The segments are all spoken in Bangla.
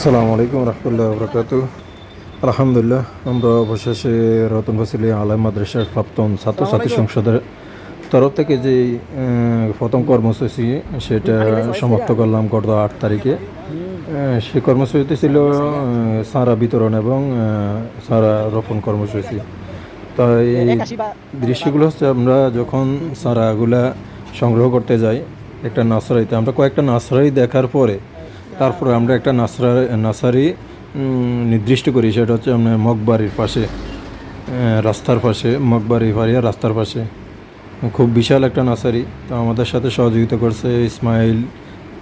আসসালামু আলাইকুম রহমতুল্লাহ বরকাত আলহামদুলিল্লাহ আমরা অবশেষে রতন ফাসিলি আলম মাদ্রাসার প্রাপ্তন ছাত্রছাত্রী সংসদের তরফ থেকে যে প্রথম কর্মসূচি সেটা সমাপ্ত করলাম গত আট তারিখে। সেই কর্মসূচিতে ছিল সারা বিতরণ এবং সারা রোপণ কর্মসূচি। তো এই দৃশ্যগুলো হচ্ছে আমরা যখন সারাগুলা সংগ্রহ করতে যাই একটা নার্সারিতে আমরা কয়েকটা নার্সারি দেখার পরে তারপরে আমরা একটা নার্সারি নার্সারি নির্দিষ্ট করি সেটা হচ্ছে আপনার মগবাড়ির পাশে রাস্তার পাশে মগবাড়ি ফারিয়া রাস্তার পাশে। খুব বিশাল একটা নার্সারি তো আমাদের সাথে সহযোগিতা করছে ইসমাইল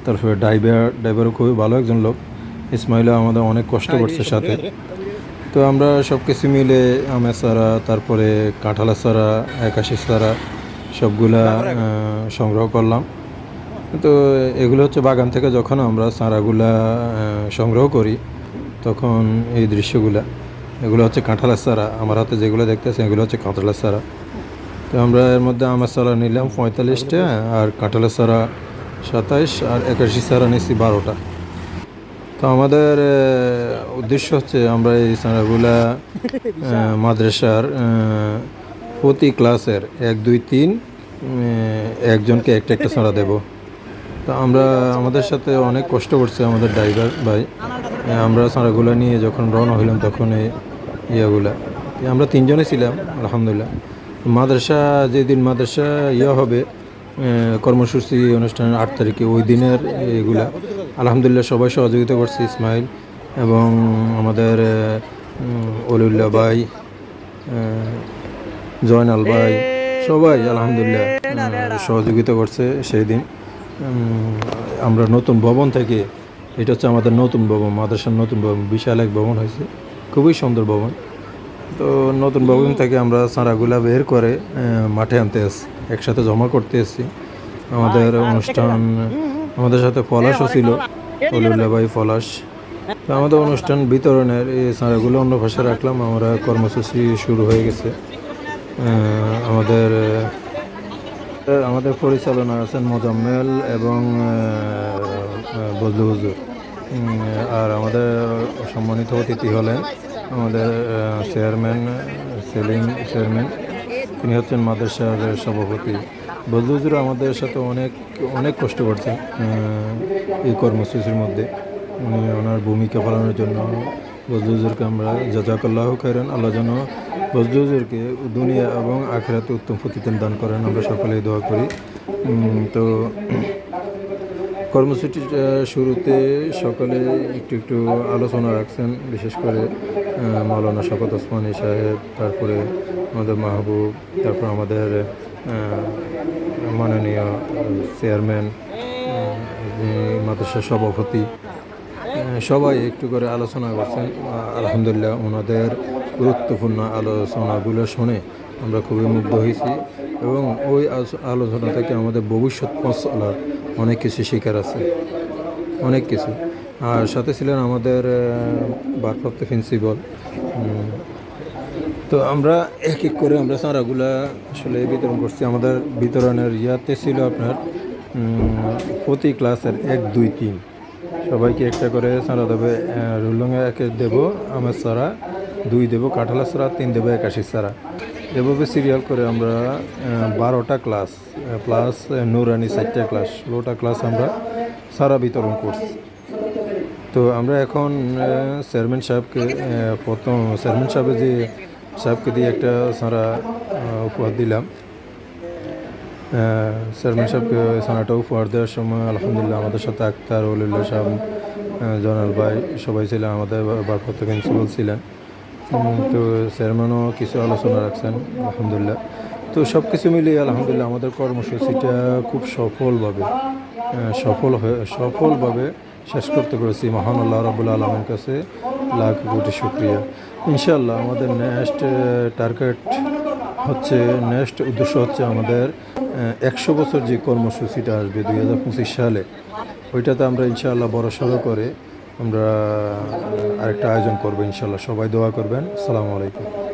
তারপরে ড্রাইভার ড্রাইভারও খুবই ভালো একজন লোক। ইসমাইলও আমাদের অনেক কষ্ট করছে সাথে। তো আমরা সব কিছু মিলে আমের সারা তারপরে কাঁঠালের সারা একাশি সারা সবগুলা সংগ্রহ করলাম। তো এগুলো হচ্ছে বাগান থেকে যখন আমরা চারাগুলা সংগ্রহ করি, তখন এই দৃশ্যগুলা, এগুলো হচ্ছে কাঁঠালের চারা। আমার হাতে যেগুলো দেখতেছে এগুলো হচ্ছে কাঁঠালের চারা। তো আমরা এর মধ্যে আমের চারা নিলাম পঁয়তাল্লিশটা আর কাঁঠালের চারা সাতাইশ আর একাশি চারা নিচ্ছি বারোটা। তো আমাদের উদ্দেশ্য হচ্ছে আমরা এই চারাগুলা মাদ্রাসার প্রতি ক্লাসের এক, দুই, তিন একজনকে একটা একটা চারা দেব। তো আমরা আমাদের সাথে অনেক কষ্ট করছে আমাদের ড্রাইভার ভাই। আমরা চারাগুলা নিয়ে যখন রওনা হইলাম তখন এই ইয়েগুলা। আমরা তিনজনে ছিলাম, আলহামদুলিল্লাহ। মাদ্রাসা, যেদিন মাদ্রাসা ইয়ে হবে কর্মসূচি অনুষ্ঠানের আট তারিখে, ওই দিনের এগুলা। আলহামদুলিল্লাহ সবাই সহযোগিতা করছে, ইসমাইল এবং আমাদের অলিউল্লাহ ভাই জয়নাল ভাই, সবাই আলহামদুলিল্লাহ সহযোগিতা করছে সেই দিন আমরা নতুন ভবন থেকে এটা হচ্ছে আমাদের নতুন ভবন মাদ্রাসার নতুন ভবন বিশাল এক ভবন হয়েছে। খুবই সুন্দর ভবন। তো নতুন ভবন থেকে আমরা চারাগুলা বের করে মাঠে আনতে এসছি একসাথে জমা করতে এসছি। আমাদের অনুষ্ঠান আমাদের সাথে পলাশও ছিল অলিউল্লাহ ভাই পলাশ তো আমাদের অনুষ্ঠান বিতরণের এই চারাগুলো অন্য ভাষায় রাখলাম আমরা কর্মসূচি শুরু হয়ে গেছে। আমাদের আমাদের পরিচালনা আছেন মোজাম্মেল এবং বজলু হুজুর। আর আমাদের সম্মানিত অতিথি হলেন আমাদের চেয়ারম্যান সেলিম চেয়ারম্যান। তিনি হচ্ছেন মাদ্রাসার সভাপতি। বজলু হুজুর আমাদের সাথে অনেক অনেক কষ্ট করছেন আহ, এই কর্মসূচির মধ্যে। উনি ওনার ভূমিকা পালনের জন্য বজলু হুজুরকে আমরা জাজাকাল্লাহ খাইরান আল্লাহ যেন বজলু হুজুরকে দুনিয়া এবং আখেরাতে উত্তম প্রতিদান দান করেন আমরা সকলেই দোয়া করি। তো কর্মসূচিটা শুরুতে সকলে একটু একটু আলোচনা রাখছেন বিশেষ করে আহ, মাওলানা শকত ওসমানী সাহেব তারপরে আমাদের মাহবুব তারপর আমাদের মাননীয় চেয়ারম্যান আহ, মাদ্রাসার সভাপতি সবাই একটু করে আলোচনা করছেন। আলহামদুলিল্লাহ ওনাদের গুরুত্বপূর্ণ আলোচনাগুলো শুনে আমরা খুবই মুগ্ধ হয়েছি এবং ওই আলোচনা থেকে আমাদের ভবিষ্যৎ পথ অনেক কিছু শিকার আছে। অনেক কিছু। আর সাথে ছিলেন আমাদের ভারপ্রাপ্ত প্রিন্সিপাল তো আমরা এক এক করে আমরা চারাগুলা আসলে বিতরণ করছি। আমাদের বিতরণের ইয়াতে ছিল আপনার প্রতি ক্লাসের এক, দুই, তিন। সবাইকে একটা করে চারা দেবে রুলংয়ে একে দেব, আমের চারা। দুই দেব কাঁঠালের সারা তিন দেবো, একাশি সারা এভাবে সিরিয়াল করে আমরা বারোটা ক্লাস প্লাস নুরানি চারটা ক্লাস ষোলোটা ক্লাস আমরা সারা বিতরণ করছি। তো আমরা এখন চেয়ারম্যান সাহেবকে প্রথম চেয়ারম্যান সাহেবের যে, সাহেবকে দিয়ে একটা সারা উপহার দিলাম। চেয়ারম্যান সাহেবকে সারাটা উপহার দেওয়ার সময় আলহামদুলিল্লাহ আমাদের সাথে আক্তার অলিল্লা সাহেব জনাল ভাই সবাই ছিলেন, আমাদের ভারপ্রাপ্ত প্রিন্সিপাল ছিলেন। তো চেয়ারম্যানও কিছু আলোচনা রাখছেন, আলহামদুলিল্লাহ। তো সব কিছু মিলিয়ে আলহামদুলিল্লাহ আমাদের কর্মসূচিটা খুব সফলভাবে সফল হয়ে, সফলভাবে শেষ করতে পেরেছি। মহান আল্লাহ রাবুল আলমের কাছে লাখ কোটি শুক্রিয়া। ইনশাল্লাহ আমাদের নেক্সট টার্গেট হচ্ছে, নেক্সট উদ্দেশ্য হচ্ছে আমাদের একশো বছর যে কর্মসূচিটা আসবে দুই হাজার পঁচিশ সালে, ওইটাতে আমরা ইনশাআল্লাহ বড় সড়ো করে আমরা আরেকটা আয়োজন করব ইনশাল্লাহ। সবাই দোয়া করবেন। সালামু আলাইকুম।